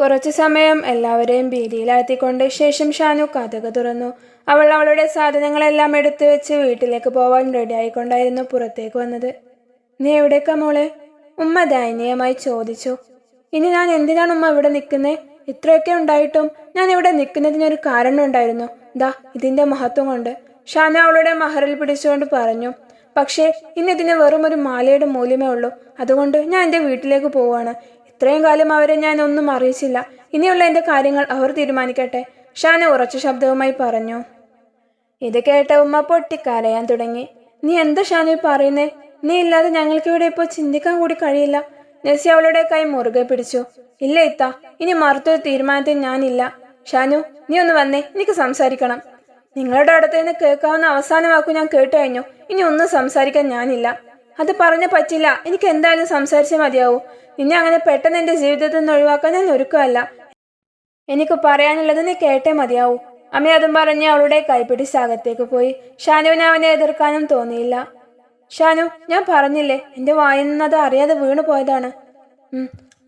കുറച്ചു സമയം എല്ലാവരെയും ഭീതിയിലാഴ്ത്തിക്കൊണ്ട് ശേഷം ഷാനു കഥക തുറന്നു. അവൾ അവളുടെ സാധനങ്ങളെല്ലാം എടുത്തു വെച്ച് വീട്ടിലേക്ക് പോവാൻ റെഡിയായിക്കൊണ്ടായിരുന്നു പുറത്തേക്ക് വന്നത്. നീ എവിടേക്കാ മോളെ? ഉമ്മ ദയനീയമായി ചോദിച്ചു. ഇനി ഞാൻ എന്തിനാണ് ഉമ്മ ഇവിടെ നിൽക്കുന്നേ? ഇത്രയൊക്കെ ഉണ്ടായിട്ടും ഞാൻ ഇവിടെ നിൽക്കുന്നതിനൊരു കാരണം ഉണ്ടായിരുന്നു. ദാ ഇതിന്റെ മഹത്വം കൊണ്ട്. ഷാനു അവളുടെ മഹറിൽ പിടിച്ചുകൊണ്ട് പറഞ്ഞു. പക്ഷേ ഇന്ന് ഇതിന് വെറും ഒരു മാലയുടെ മൂല്യമേ ഉള്ളൂ. അതുകൊണ്ട് ഞാൻ എന്റെ വീട്ടിലേക്ക് പോവാണ്. ഇത്രയും കാലം അവരെ ഞാൻ ഒന്നും അറിയിച്ചില്ല. ഇനിയുള്ള എന്റെ കാര്യങ്ങൾ അവർ തീരുമാനിക്കട്ടെ. ഷാന ഉറച്ച ശബ്ദവുമായി പറഞ്ഞു. ഇത് കേട്ട ഉമ്മ പൊട്ടിക്കരയാൻ തുടങ്ങി. നീ എന്താ ഷാനു പറയുന്നേ? നീ ഇല്ലാതെ ഞങ്ങൾക്ക് ഇവിടെ ഇപ്പോൾ ചിന്തിക്കാൻ കൂടി കഴിയില്ല. നസി അവളുടെ കൈ മുറുകെ പിടിച്ചു. ഇല്ല ഇത്ത ഇനി മറുത്തൊരു തീരുമാനത്തിൽ ഞാനില്ല. ഷാനു നീ ഒന്ന് വന്നേ എനിക്ക് സംസാരിക്കണം. നിങ്ങളുടെ അടുത്ത് നിന്ന് കേൾക്കാവുന്ന അവസാന വാക്കു ഞാൻ കേട്ടു കഴിഞ്ഞു ഇനി ഒന്നും സംസാരിക്കാൻ ഞാനില്ല. അത് പറഞ്ഞു പറ്റില്ല. എനിക്ക് എന്തായാലും സംസാരിച്ചേ മതിയാവൂ. നിന്നെ അങ്ങനെ പെട്ടെന്ന് എന്റെ ജീവിതത്തിൽ നിന്ന് ഒഴിവാക്കാൻ ഞാൻ ഒരുക്കമല്ല. എനിക്ക് പറയാനുള്ളത് നീ കേട്ടേ മതിയാവൂ. അമ്മ അതും പറഞ്ഞ് അവളുടെ കൈപിടിച്ച് അകത്തേക്ക് പോയി. ഷാനുവിനെ അവനെ എതിർക്കാനും തോന്നിയില്ല. ഷാനു ഞാൻ പറഞ്ഞില്ലേ എന്റെ വായിൽ അറിയാതെ വീണു പോയതാണ്.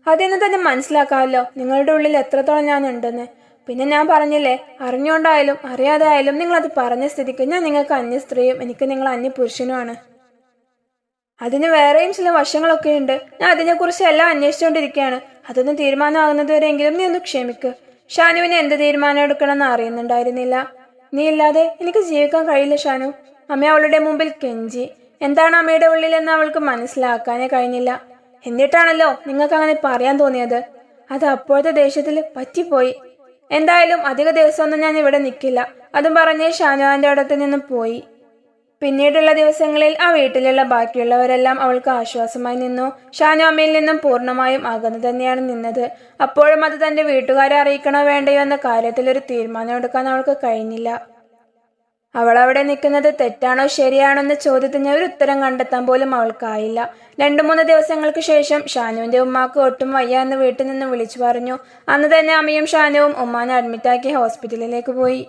അതിന്ന് തന്നെ മനസ്സിലാക്കാമല്ലോ. നിങ്ങളുടെ ഉള്ളിൽ എത്രത്തോളം ഞാൻ ഉണ്ടെന്ന്. പിന്നെ ഞാൻ പറഞ്ഞില്ലേ അറിഞ്ഞുകൊണ്ടായാലും അറിയാതായാലും നിങ്ങളത് പറഞ്ഞ സ്ഥിതിക്ക് ഞാൻ നിങ്ങൾക്ക് അന്യ സ്ത്രീയും എനിക്ക് നിങ്ങൾ അന്യ പുരുഷനുമാണ് അതിന് വേറെയും ചില വശങ്ങളൊക്കെ ഉണ്ട്. ഞാൻ അതിനെക്കുറിച്ച് എല്ലാം അന്വേഷിച്ചുകൊണ്ടിരിക്കുകയാണ് അതൊന്നും തീരുമാനമാകുന്നതുവരെയെങ്കിലും നീ ഒന്ന് ക്ഷമിക്ക്. ഷാനുവിന് എന്ത് തീരുമാനം എടുക്കണമെന്ന് അറിയുന്നുണ്ടായിരുന്നില്ല. നീ ഇല്ലാതെ എനിക്ക് ജീവിക്കാൻ കഴിയില്ല ഷാനു. അമ്മ അവളുടെ മുമ്പിൽ കെഞ്ചി. എന്താണ് അമ്മയുടെ ഉള്ളിലെന്ന് അവൾക്ക് മനസ്സിലാക്കാനേ കഴിഞ്ഞില്ല. എന്നിട്ടാണല്ലോ നിങ്ങൾക്ക് അങ്ങനെ പറയാൻ തോന്നിയത്. അത് അപ്പോഴത്തെ ദേഷ്യത്തിൽ പറ്റിപ്പോയി. എന്തായാലും അധിക ദിവസമൊന്നും ഞാൻ ഇവിടെ നിൽക്കില്ല. അതും പറഞ്ഞ് ഷാനുവാന്റെ അടുത്ത് നിന്ന് പോയി. പിന്നീടുള്ള ദിവസങ്ങളിൽ ആ വീട്ടിലുള്ള ബാക്കിയുള്ളവരെല്ലാം അവൾക്ക് ആശ്വാസമായി നിന്നു. ഷാനു അമ്മയിൽ നിന്നും പൂർണമായും അകന്നു തന്നെയാണ് നിന്നത്. അപ്പോഴും അത് തന്റെ വീട്ടുകാരെ അറിയിക്കണോ വേണ്ടയോ എന്ന കാര്യത്തിൽ ഒരു തീരുമാനം എടുക്കാൻ അവൾക്ക് കഴിഞ്ഞില്ല. അവൾ അവിടെ നിൽക്കുന്നത് തെറ്റാണോ ശരിയാണോ എന്ന ചോദ്യത്തിന് ഒരു ഉത്തരം കണ്ടെത്താൻ പോലും അവൾക്കായില്ല. രണ്ടു മൂന്ന് ദിവസങ്ങൾക്ക് ശേഷം ഷാനുവിന്റെ ഉമ്മാക്ക് ഒട്ടും വയ്യ എന്ന് വീട്ടിൽ നിന്ന് വിളിച്ചു പറഞ്ഞു. അന്ന് തന്നെ അമ്മയും ഷാനുവും ഉമ്മാനെ അഡ്മിറ്റാക്കി ഹോസ്പിറ്റലിലേക്ക് പോയി.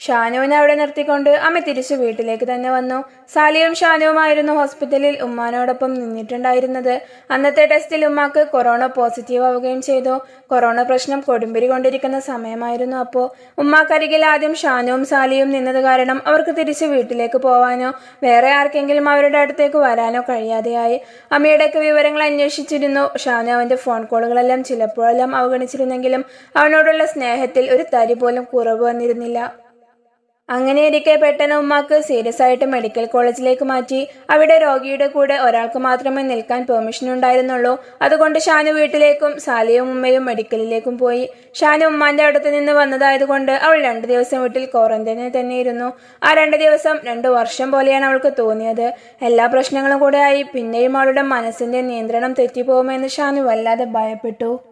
ഷാനുവിനെ അവിടെ നിർത്തിക്കൊണ്ട് അമ്മ തിരിച്ചു വീട്ടിലേക്ക് തന്നെ വന്നു. സാലിയും ഷാനുവുമായിരുന്നു ഹോസ്പിറ്റലിൽ ഉമ്മാനോടൊപ്പം നിന്നിട്ടുണ്ടായിരുന്നത്. അന്നത്തെ ടെസ്റ്റിൽ ഉമ്മാക്ക് കൊറോണ പോസിറ്റീവ് ആവുകയും ചെയ്തു. കൊറോണ പ്രശ്നം കൊടുമ്പിരി കൊണ്ടിരിക്കുന്ന സമയമായിരുന്നു അപ്പോൾ ഉമ്മാക്കരികിൽ ആദ്യം ഷാനുവും സാലിയും നിന്നത് കാരണം അവർക്ക് തിരിച്ച് വീട്ടിലേക്ക് പോവാനോ വേറെ ആർക്കെങ്കിലും അവരുടെ അടുത്തേക്ക് വരാനോ കഴിയാതെയായി. അമ്മയുടെയൊക്കെ വിവരങ്ങൾ അന്വേഷിച്ചിരുന്നു. ഷാനു അവന്റെ ഫോൺ കോളുകളെല്ലാം ചിലപ്പോഴെല്ലാം അവഗണിച്ചിരുന്നെങ്കിലും അവനോടുള്ള സ്നേഹത്തിൽ ഒരു തരി പോലും കുറവ് വന്നിരുന്നില്ല. അങ്ങനെ ഇരിക്കെ പെട്ടെന്ന് ഉമ്മാക്ക് സീരിയസ് ആയിട്ട് മെഡിക്കൽ കോളേജിലേക്ക് മാറ്റി. അവിടെ രോഗിയുടെ കൂടെ ഒരാൾക്ക് മാത്രമേ നിൽക്കാൻ പെർമിഷൻ ഉണ്ടായിരുന്നുള്ളൂ. അതുകൊണ്ട് ഷാനു വീട്ടിലേക്കും സാലിയും ഉമ്മയും മെഡിക്കലിലേക്കും പോയി. ഷാനു ഉമ്മാന്റെ അടുത്ത് നിന്ന് വന്നതായതുകൊണ്ട് അവൾ രണ്ടു ദിവസം വീട്ടിൽ ക്വാറന്റൈനിൽ തന്നെ ഇരുന്നു ആ രണ്ട് ദിവസം രണ്ടു വർഷം പോലെയാണ് അവൾക്ക് തോന്നിയത്. എല്ലാ പ്രശ്നങ്ങളും കൂടെ ആയി പിന്നെയും അവളുടെ മനസ്സിന്റെ നിയന്ത്രണം തെറ്റിപ്പോകുമെന്ന് ഷാനു വല്ലാതെ ഭയപ്പെട്ടു.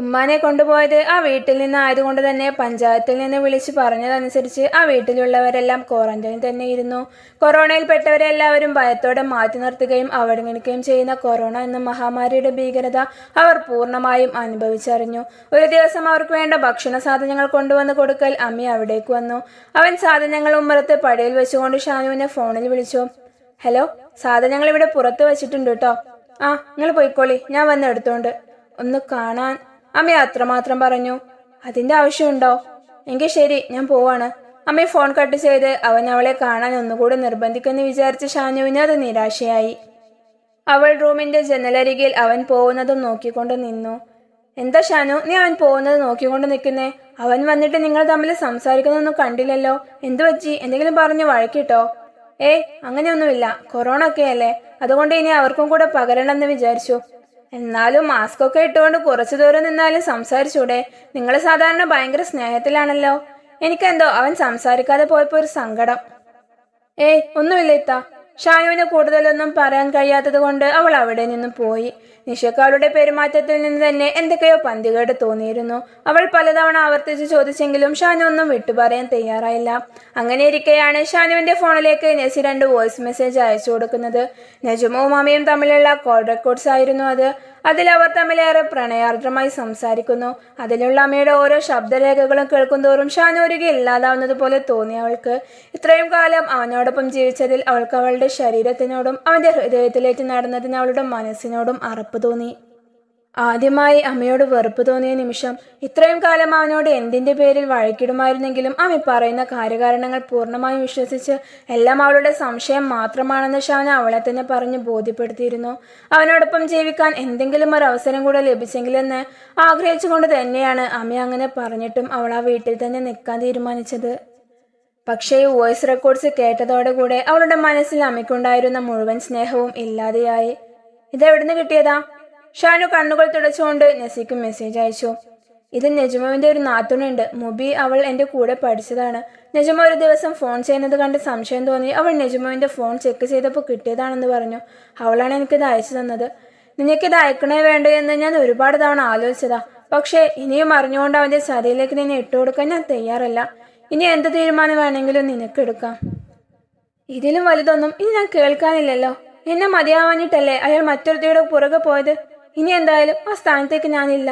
ഉമ്മാനെ കൊണ്ടുപോയത് ആ വീട്ടിൽ നിന്ന് ആയതുകൊണ്ട് തന്നെ പഞ്ചായത്തിൽ നിന്ന് വിളിച്ച് പറഞ്ഞതനുസരിച്ച് ആ വീട്ടിലുള്ളവരെല്ലാം ക്വാറന്റൈനിൽ തന്നെ ഇരുന്നു. കൊറോണയിൽപ്പെട്ടവരെ എല്ലാവരും ഭയത്തോടെ മാറ്റി നിർത്തുകയും അവഗണിക്കുകയും ചെയ്യുന്ന കൊറോണ എന്ന മഹാമാരിയുടെ ഭീകരത അവർ പൂർണമായും അനുഭവിച്ചറിഞ്ഞു. ഒരു ദിവസം അവർക്ക് വേണ്ട ഭക്ഷണ സാധനങ്ങൾ കൊണ്ടുവന്ന് കൊടുക്കൽ അമ്മി അവിടേക്ക് വന്നു. അവൻ സാധനങ്ങൾ ഉമ്മറത്ത് പടിയിൽ വെച്ചുകൊണ്ട് ഷാനുവിനെ ഫോണിൽ വിളിച്ചു. ഹലോ സാധനങ്ങൾ ഇവിടെ പുറത്ത് വെച്ചിട്ടുണ്ട് കേട്ടോ ആ നിങ്ങൾ പോയിക്കോളി ഞാൻ വന്ന് എടുത്തോണ്ട്. ഒന്ന് കാണാൻ അമ്മ അത്രമാത്രം പറഞ്ഞു. അതിന്റെ ആവശ്യമുണ്ടോ? എങ്കിൽ ശരി ഞാൻ പോവാണ്. അമ്മ ഫോൺ കട്ട് ചെയ്ത് അവൻ അവളെ കാണാൻ ഒന്നുകൂടെ നിർബന്ധിക്കുമെന്ന് വിചാരിച്ച ഷാനുവിന് അത് നിരാശയായി. അവൾ റൂമിന്റെ ജനലരികിൽ അവൻ പോകുന്നതും നോക്കിക്കൊണ്ട് നിന്നു. എന്താ ഷാനു നീ അവൻ പോകുന്നത് നോക്കിക്കൊണ്ട് നിൽക്കുന്നേ? അവൻ വന്നിട്ട് നിങ്ങൾ തമ്മിൽ സംസാരിക്കുന്നൊന്നും കണ്ടില്ലല്ലോ. എന്തു പറ്റി? എന്തെങ്കിലും പറഞ്ഞു വഴക്കിട്ടോ? ഏയ് അങ്ങനെയൊന്നുമില്ല. കൊറോണ ഒക്കെ അല്ലേ? അതുകൊണ്ട് ഇനി അവർക്കും കൂടെ പകരണമെന്ന് വിചാരിച്ചു. എന്നാലും മാസ്ക് ഒക്കെ ഇട്ടുകൊണ്ട് കുറച്ചു ദൂരം നിന്നാലും സംസാരിച്ചൂടെ? നിങ്ങൾ സാധാരണ ഭയങ്കര സ്നേഹത്തിലാണല്ലോ. എനിക്കെന്തോ അവൻ സംസാരിക്കാതെ പോയപ്പോ ഒരു സങ്കടം. ഏയ് ഒന്നുമില്ല ഇത്ത. ഷാനുവിന് കൂടുതലൊന്നും പറയാൻ കഴിയാത്തത് കൊണ്ട് അവൾ അവിടെ നിന്നും പോയി. നിഷക്കാളുടെ പെരുമാറ്റത്തിൽ നിന്ന് തന്നെ എന്തൊക്കെയോ പന്തികേട് തോന്നിയിരുന്നു. അവൾ പലതവണ ആവർത്തിച്ച് ചോദിച്ചെങ്കിലും ഷാനു ഒന്നും വിട്ടുപറയാൻ തയ്യാറായില്ല. അങ്ങനെ ഇരിക്കെയാണ് ഷാനുവിന്റെ ഫോണിലേക്ക് നസി രണ്ട് വോയിസ് മെസ്സേജ് അയച്ചു കൊടുക്കുന്നത്. നെജുമോ മാമിയും തമ്മിലുള്ള കോൾ റെക്കോർഡ്സ് ആയിരുന്നു അത്. അതിൽ അവർ തമ്മിലേറെ പ്രണയാർദ്രമായി സംസാരിക്കുന്നു. അതിലുള്ള അമ്മയുടെ ഓരോ ശബ്ദരേഖകളും കേൾക്കുന്തോറും ഷാനൂരിക ഇല്ലാതാവുന്നത് പോലെ തോന്നി അവൾക്ക്. ഇത്രയും കാലം അവനോടൊപ്പം ജീവിച്ചതിൽ അവൾക്ക് അവളുടെ ശരീരത്തിനോടും അവന്റെ ഹൃദയത്തിലേക്ക് നടന്നതിന് അവളുടെ മനസ്സിനോടും അറപ്പ് തോന്നി. ആദ്യമായി അമ്മയോട് വെറുപ്പ് തോന്നിയ നിമിഷം ഇത്രയും കാലം അവനോട് എന്തിന്റെ പേരിൽ വഴക്കിടുമായിരുന്നെങ്കിലും അമ്മ പറയുന്ന കാര്യകാരണങ്ങൾ പൂർണമായും വിശ്വസിച്ച് എല്ലാം അവളുടെ സംശയം മാത്രമാണെന്ന് ഷാന അവളെ തന്നെ പറഞ്ഞ് ബോധ്യപ്പെടുത്തിയിരുന്നു. അവനോടൊപ്പം ജീവിക്കാൻ എന്തെങ്കിലും ഒരു അവസരം കൂടെ ലഭിച്ചെങ്കിലെന്ന് ആഗ്രഹിച്ചുകൊണ്ട് തന്നെയാണ് അമ്മ അങ്ങനെ പറഞ്ഞിട്ടും അവൾ ആ വീട്ടിൽ തന്നെ നിൽക്കാൻ തീരുമാനിച്ചത്. പക്ഷേ വോയിസ് റെക്കോർഡ്സ് കേട്ടതോടെ കൂടെ അവളുടെ മനസ്സിൽ അമ്മയ്ക്കുണ്ടായിരുന്ന മുഴുവൻ സ്നേഹവും ഇല്ലാതെയായി. ഇതെവിടുന്ന് കിട്ടിയതാ? ഷാനു കണ്ണുകൾ തുടച്ചുകൊണ്ട് നസീക്ക് മെസ്സേജ് അയച്ചു. ഇത് നെജുമുവിന്റെ ഒരു നാത്തുണുണ്ട് മുബി അവൾ എന്റെ കൂടെ പഠിച്ചതാണ്. നെജുമ ഒരു ദിവസം ഫോൺ ചെയ്യുന്നത് കണ്ട് സംശയം തോന്നി. അവൾ നെജുമുവിന്റെ ഫോൺ ചെക്ക് ചെയ്തപ്പോൾ കിട്ടിയതാണെന്ന് പറഞ്ഞു. അവളാണ് എനിക്കിത് അയച്ചു തന്നത്. നിനക്കിത് അയക്കണേ വേണ്ടോ എന്ന് ഞാൻ ഒരുപാട് തവണ ആലോചിച്ചതാ. പക്ഷേ ഇനിയും അറിഞ്ഞുകൊണ്ട് അവന്റെ ചതിയിലേക്ക് നിന്നെ ഇട്ടുകൊടുക്കാൻ ഞാൻ തയ്യാറല്ല. ഇനി എന്ത് തീരുമാനം വേണമെങ്കിലും നിനക്കെടുക്കാം ഇതിലും വലുതൊന്നും ഇനി ഞാൻ കേൾക്കാനില്ലല്ലോ. എന്നെ മതിയാവാഞ്ഞിട്ടല്ലേ അയാൾ മറ്റൊരുത്തിയുടെ പുറകെ പോയത്? ഇനി എന്തായാലും ആ സ്ഥാനത്തേക്ക് ഞാനില്ല.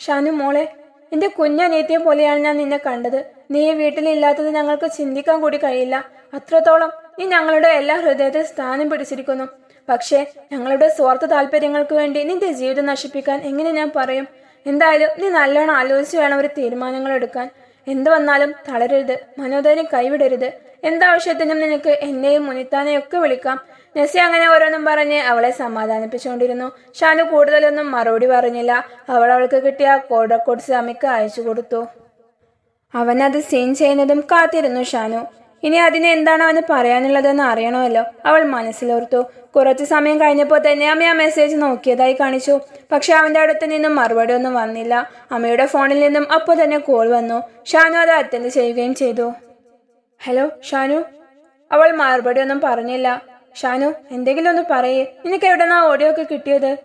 ഷാനു മോളെ എന്റെ കുഞ്ഞനീത്തിയെ പോലെയാണ് ഞാൻ നിന്നെ കണ്ടത്. നീ വീട്ടിലില്ലാത്തത് ഞങ്ങൾക്ക് ചിന്തിക്കാൻ കൂടി കഴിയില്ല. അത്രത്തോളം നീ ഞങ്ങളുടെ എല്ലാ ഹൃദയത്തിൽ സ്ഥാനം പിടിച്ചിരിക്കുന്നു. പക്ഷേ ഞങ്ങളുടെ സ്വാർത്ഥ താല്പര്യങ്ങൾക്ക് വേണ്ടി നിന്റെ ജീവിതം നശിപ്പിക്കാൻ എങ്ങനെ ഞാൻ പറയും? എന്തായാലും നീ നല്ലോണം ആലോചിച്ച് വേണം ഒരു തീരുമാനങ്ങൾ എടുക്കാൻ. എന്ത് വന്നാലും തളരരുത് മനോധൈര്യം കൈവിടരുത്. എന്താവശ്യത്തിനും നിനക്ക് എന്നെയും മുനിത്താനെയും ഒക്കെ വിളിക്കാം. നസി അങ്ങനെ ഓരോന്നും പറഞ്ഞ് അവളെ സമാധാനിപ്പിച്ചുകൊണ്ടിരുന്നു. ഷാനു കൂടുതലൊന്നും മറുപടി പറഞ്ഞില്ല. അവൾ അവൾക്ക് കിട്ടിയ കോഡക്കോട്ട് സ്വാമിക്ക് അയച്ചു കൊടുത്തു. അവനത് സീൻ ചെയ്യുന്നതും കാത്തിരുന്നു ഷാനു. ഇനി അതിന് എന്താണ് അവന് പറയാനുള്ളതെന്ന് അറിയണമല്ലോ. അവൾ മനസ്സിലോർത്തു. കുറച്ച് സമയം കഴിഞ്ഞപ്പോൾ തന്നെ അമ്മ ആ മെസ്സേജ് നോക്കിയതായി കാണിച്ചു. പക്ഷെ അവന്റെ അടുത്ത് നിന്നും മറുപടി ഒന്നും വന്നില്ല. അമ്മയുടെ ഫോണിൽ നിന്നും അപ്പോൾ തന്നെ കോൾ വന്നു. ഷാനു അത് അറ്റൻഡ് ചെയ്യുകയും ചെയ്തു. ഹലോ ഷാനു? അവൾ മറുപടി ഒന്നും പറഞ്ഞില്ല. ഷാനു എന്തെങ്കിലും ഒന്ന് പറയേ. നിനക്ക് എവിടെന്നാ ഓഡിയോ ഒക്കെ കിട്ടിയത്?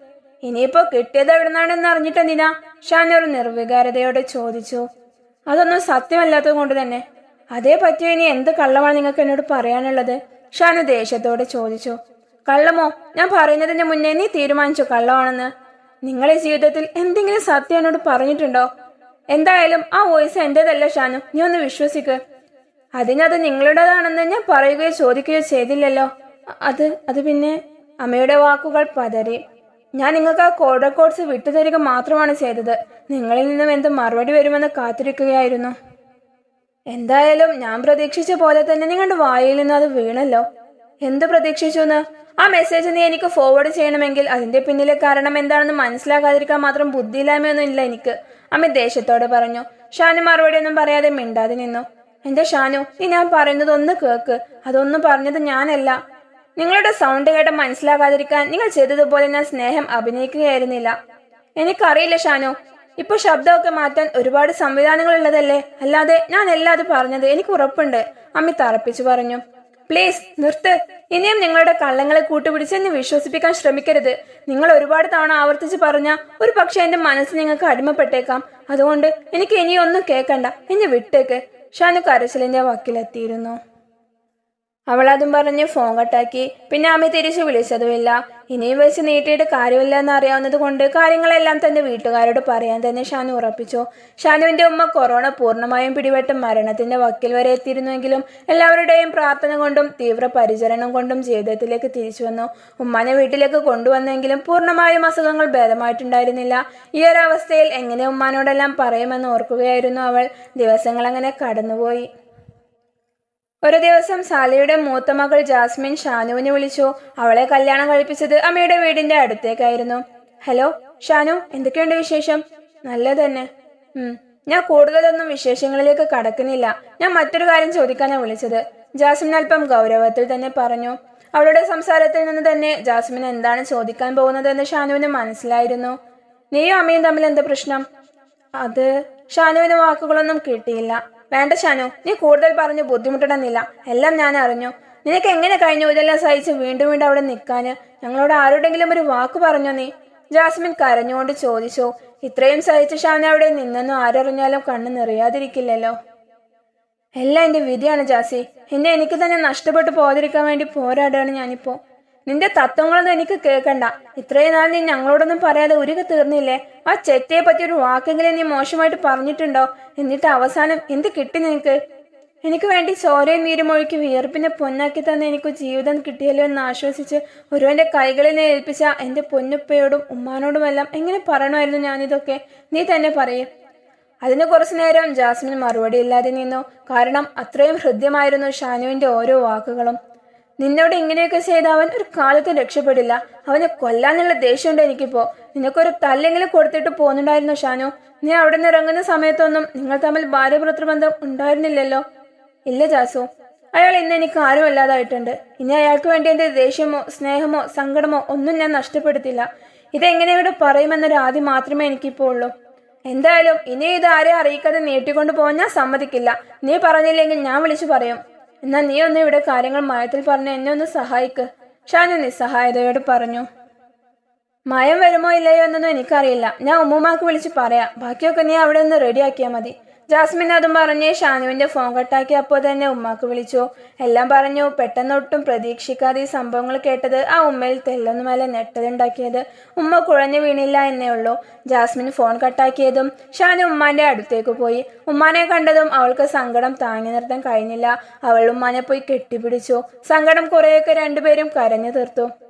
ഇനിയിപ്പോ കിട്ടിയത് എവിടെന്നാണെന്ന് അറിഞ്ഞിട്ടെന്തിനാ? ഷാനു ഒരു നിർവികാരതയോടെ ചോദിച്ചു. അതൊന്നും സത്യമല്ലാത്തത് കൊണ്ട് തന്നെ. അതേ പറ്റിയോ ഇനി എന്ത് കള്ളമാണ് നിങ്ങൾക്ക് എന്നോട് പറയാനുള്ളത്? ഷാനു ദേഷ്യത്തോടെ ചോദിച്ചു. കള്ളമോ? ഞാൻ പറയുന്നതിന് മുന്നേ നീ തീരുമാനിച്ചു കള്ളമാണെന്ന്. നിങ്ങളെ ജീവിതത്തിൽ എന്തെങ്കിലും സത്യം എന്നോട് പറഞ്ഞിട്ടുണ്ടോ? എന്തായാലും ആ വോയിസ് എന്റേതല്ല ഷാനു. നീ ഒന്ന് വിശ്വസിക്ക്. അതിനത് നിങ്ങളുടേതാണെന്ന് ഞാൻ പറയുകയോ ചോദിക്കുകയോ ചെയ്തില്ലല്ലോ. അത് അത് പിന്നെ അമ്മയുടെ വാക്കുകൾ പതറി. ഞാൻ നിങ്ങൾക്ക് ആ കോഡ് റെക്കോർഡ്സ് വിട്ടുതരിക മാത്രമാണ് ചെയ്തത്. നിങ്ങളിൽ നിന്നും എന്ത് മറുപടി വരുമെന്ന് കാത്തിരിക്കുകയായിരുന്നു. എന്തായാലും ഞാൻ പ്രതീക്ഷിച്ച പോലെ തന്നെ നിങ്ങളുടെ വായിൽ നിന്ന് അത് വീണല്ലോ. എന്ത് പ്രതീക്ഷിച്ചു എന്ന് ആ മെസ്സേജ് നീ എനിക്ക് ഫോർവേഡ് ചെയ്യണമെങ്കിൽ അതിന്റെ പിന്നിലെ കാരണം എന്താണെന്ന് മനസ്സിലാക്കാതിരിക്കാൻ മാത്രം ബുദ്ധിയില്ലായ്മയൊന്നും ഇല്ല എനിക്ക്. അമ്മ ദേഷ്യത്തോടെ പറഞ്ഞു. ഷാനു മറുപടി ഒന്നും പറയാതെ മിണ്ടാതെ നിന്നു. എന്റെ ഷാനു? നീ ഞാൻ പറയുന്നത് ഒന്ന് കേക്ക്. അതൊന്നും പറഞ്ഞത് ഞാനല്ല. നിങ്ങളുടെ സൗണ്ട് കേട്ട് മനസ്സിലാകാതിരിക്കാൻ നിങ്ങൾ ചെയ്തതുപോലെ ഞാൻ സ്നേഹം അഭിനയിക്കുകയായിരുന്നില്ല. എനിക്കറിയില്ല ഷാനു. ഇപ്പൊ ശബ്ദമൊക്കെ മാറ്റാൻ ഒരുപാട് സംവിധാനങ്ങൾ ഉള്ളതല്ലേ അല്ലാതെ ഞാൻ എല്ലാം അത് പറഞ്ഞത്. എനിക്ക് ഉറപ്പുണ്ട്. അമ്മി തറപ്പിച്ചു പറഞ്ഞു. പ്ലീസ് നിർത്ത്. ഇനിയും നിങ്ങളുടെ കള്ളങ്ങളെ കൂട്ടുപിടിച്ച് എന്നെ വിശ്വസിപ്പിക്കാൻ ശ്രമിക്കരുത്. നിങ്ങൾ ഒരുപാട് തവണ ആവർത്തിച്ച് പറഞ്ഞ ഒരു പക്ഷെ എന്റെ മനസ്സ് നിങ്ങൾക്ക് അടിമപ്പെട്ടേക്കാം. അതുകൊണ്ട് എനിക്ക് ഇനിയൊന്നും കേൾക്കണ്ട. എന്നെ വിട്ടേക്ക്. ഷാനു കരച്ചിലിന്റെ വക്കിലെത്തിയിരുന്നു. അവൾ അതും പറഞ്ഞ് ഫോൺ കട്ടാക്കി പിന്നെ അമ്മ തിരിച്ചു വിളിച്ചതുമില്ല. ഇനിയും വെച്ച് നീട്ടിയിട്ട് കാര്യമില്ല എന്ന് അറിയാവുന്നത് കൊണ്ട് കാര്യങ്ങളെല്ലാം തന്റെ വീട്ടുകാരോട് പറയാൻ തന്നെ ഷാനു ഉറപ്പിച്ചു. ഷാനുവിന്റെ ഉമ്മ കൊറോണ പൂർണമായും പിടിപെട്ട് മരണത്തിന്റെ വക്കിൽ വരെ എത്തിയിരുന്നുവെങ്കിലും എല്ലാവരുടെയും പ്രാർത്ഥന കൊണ്ടും തീവ്ര പരിചരണം കൊണ്ടും ജീവിതത്തിലേക്ക് തിരിച്ചു വന്നു. ഉമ്മാനെ വീട്ടിലേക്ക് കൊണ്ടുവന്നെങ്കിലും പൂർണമായും അസുഖങ്ങൾ ഭേദമായിട്ടുണ്ടായിരുന്നില്ല. ഈ ഒരു അവസ്ഥയിൽ എങ്ങനെ ഉമ്മാനോടെല്ലാം പറയുമെന്ന് ഓർക്കുകയായിരുന്നു അവൾ. ദിവസങ്ങൾ അങ്ങനെ കടന്നുപോയി. ഒരു ദിവസം സാലയുടെ മൂത്ത മകൾ ജാസ്മിൻ ഷാനുവിനെ വിളിച്ചു. അവളെ കല്യാണം കഴിപ്പിച്ചത് അമ്മയുടെ വീടിന്റെ അടുത്തേക്കായിരുന്നു. ഹലോ ഷാനു എന്തൊക്കെയുണ്ട് വിശേഷം? നല്ലത് തന്നെ ഉം ഞാൻ കൂടുതലൊന്നും വിശേഷങ്ങളിലേക്ക് കടക്കുന്നില്ല. ഞാൻ മറ്റൊരു കാര്യം ചോദിക്കാനാണ് വിളിച്ചത്. ജാസ്മിൻ അല്പം ഗൗരവത്തിൽ തന്നെ പറഞ്ഞു. അവളുടെ സംസാരത്തിൽ നിന്ന് തന്നെ ജാസ്മിൻ എന്താണ് ചോദിക്കാൻ പോകുന്നതെന്ന് ഷാനുവിന് മനസ്സിലായിരുന്നു. നീയും അമ്മയും തമ്മിൽ എന്താ പ്രശ്നം? അത് ഷാനുവിന് വാക്കുകളൊന്നും കിട്ടിയില്ല. വേണ്ട ഷാനു നീ കൂടുതൽ പറഞ്ഞ് ബുദ്ധിമുട്ടണമെന്നില്ല എല്ലാം ഞാൻ അറിഞ്ഞു. നിനക്ക് എങ്ങനെ കഴിഞ്ഞു ഇതെല്ലാം സഹിച്ച് വീണ്ടും വീണ്ടും അവിടെ നിൽക്കാന്? ഞങ്ങളോട് ആരോടെങ്കിലും ഒരു വാക്ക് പറഞ്ഞോ നീ? ജാസ്മിൻ കരഞ്ഞുകൊണ്ട് ചോദിച്ചു. ഇത്രയും സഹിച്ച് ഷാന അവിടെ നിന്നെന്നും ആരറിഞ്ഞാലും കണ്ണ് നിറയാതിരിക്കില്ലല്ലോ. എല്ലാം എന്റെ വിധിയാണ് ജാസി. എന്നെ എനിക്ക് തന്നെ നഷ്ടപ്പെട്ടു പോകാതിരിക്കാൻ വേണ്ടി പോരാടുകയാണ് ഞാനിപ്പോ. നിന്റെ തത്വങ്ങളൊന്നും എനിക്ക് കേൾക്കണ്ട. ഇത്രയും നാൾ നീ ഞങ്ങളോടൊന്നും പറയാതെ ഉരുക തീർന്നില്ലേ? ആ ചെറ്റയെ പറ്റി ഒരു വാക്കെങ്കിലും നീ മോശമായിട്ട് പറഞ്ഞിട്ടുണ്ടോ? എന്നിട്ട് അവസാനം എന്ത് കിട്ടി നിനക്ക്? എനിക്ക് വേണ്ടി ചോരയും ഒഴുക്ക് വിയർപ്പിനെ പൊന്നാക്കി തന്നെ എനിക്ക് ജീവിതം കിട്ടിയല്ലോ എന്ന് ആശ്വസിച്ച് ഒരുവന്റെ കൈകളിൽ നിന്ന് ഏൽപ്പിച്ച എന്റെ പൊന്നുപ്പയോടും ഉമ്മാനോടുമെല്ലാം എങ്ങനെ പറയണമായിരുന്നു ഞാനിതൊക്കെ? നീ തന്നെ പറയും. അതിന് കുറച്ചു നേരം ജാസ്മിൻ മറുപടി ഇല്ലാതെ നിന്നു. കാരണം അത്രയും ഹൃദ്യമായിരുന്നു ഷാനുവിന്റെ ഓരോ വാക്കുകളും. നിന്നോട് ഇങ്ങനെയൊക്കെ ചെയ്ത അവൻ ഒരു കാലത്ത് രക്ഷപ്പെടില്ല. അവനെ കൊല്ലാനുള്ള ദേഷ്യമുണ്ട് എനിക്കിപ്പോ. നിനക്കൊരു തല്ലെങ്കിലും കൊടുത്തിട്ട് പോകുന്നുണ്ടായിരുന്നു ഷാനു? നീ അവിടെ നിന്ന് ഇറങ്ങുന്ന സമയത്തൊന്നും നിങ്ങൾ തമ്മിൽ ഭാര്യഭർത്തൃബന്ധം ഉണ്ടായിരുന്നില്ലല്ലോ? ഇല്ല ജാസു. അയാൾ ഇന്ന് എനിക്ക് ആരും അല്ലാതായിട്ടുണ്ട്. ഇനി അയാൾക്ക് വേണ്ടി എന്റെ ദേഷ്യമോ സ്നേഹമോ സങ്കടമോ ഒന്നും ഞാൻ നഷ്ടപ്പെടുത്തില്ല. ഇതെങ്ങനെ ഇവിടെ പറയുമെന്നൊരു ആദ്യം മാത്രമേ എനിക്കിപ്പോൾ ഉള്ളൂ. എന്തായാലും ഇനി ഇത് ആരെ അറിയിക്കാതെ നീട്ടിക്കൊണ്ടു പോകാൻ ഞാൻ സമ്മതിക്കില്ല. നീ പറഞ്ഞില്ലെങ്കിൽ ഞാൻ വിളിച്ചു പറയും. എന്നാ നീ ഒന്ന് ഇവിടെ കാര്യങ്ങൾ മായത്തിൽ പറഞ്ഞ് എന്നെ ഒന്ന് സഹായിക്ക്. ഷാനു നിസ്സഹായതയോട് പറഞ്ഞു. മയം വരുമോ ഇല്ലയോ എന്നൊന്നും എനിക്കറിയില്ല. ഞാൻ ഉമ്മുമാക്ക് വിളിച്ച് പറയാം. ബാക്കിയൊക്കെ നീ അവിടെ നിന്ന് റെഡിയാക്കിയാൽ മതി. ജാസ്മിൻ അതും പറഞ്ഞ് ഷാനുവിന്റെ ഫോൺ കട്ടാക്കി അപ്പോൾ തന്നെ ഉമ്മാക്ക് വിളിച്ചു. എല്ലാം പറഞ്ഞു. പെട്ടെന്നൊട്ടും പ്രതീക്ഷിക്കാതെ ഈ സംഭവങ്ങൾ കേട്ടത് ആ ഉമ്മയിൽ തെല്ലൊന്നുമല്ല ഞെട്ടലുണ്ടാക്കിയത്. ഉമ്മ കുഴഞ്ഞു വീണില്ല എന്നേ ഉള്ളൂ. ജാസ്മിൻ ഫോൺ കട്ടാക്കിയതും ഷാനു ഉമ്മാന്റെ അടുത്തേക്ക് പോയി. ഉമ്മാനെ കണ്ടതും അവൾക്ക് സങ്കടം താങ്ങി നിർത്താൻ കഴിഞ്ഞില്ല. അവൾ ഉമ്മാനെ പോയി കെട്ടിപ്പിടിച്ചു. സങ്കടം കുറേയൊക്കെ രണ്ടുപേരും കരഞ്ഞു തീർത്തു.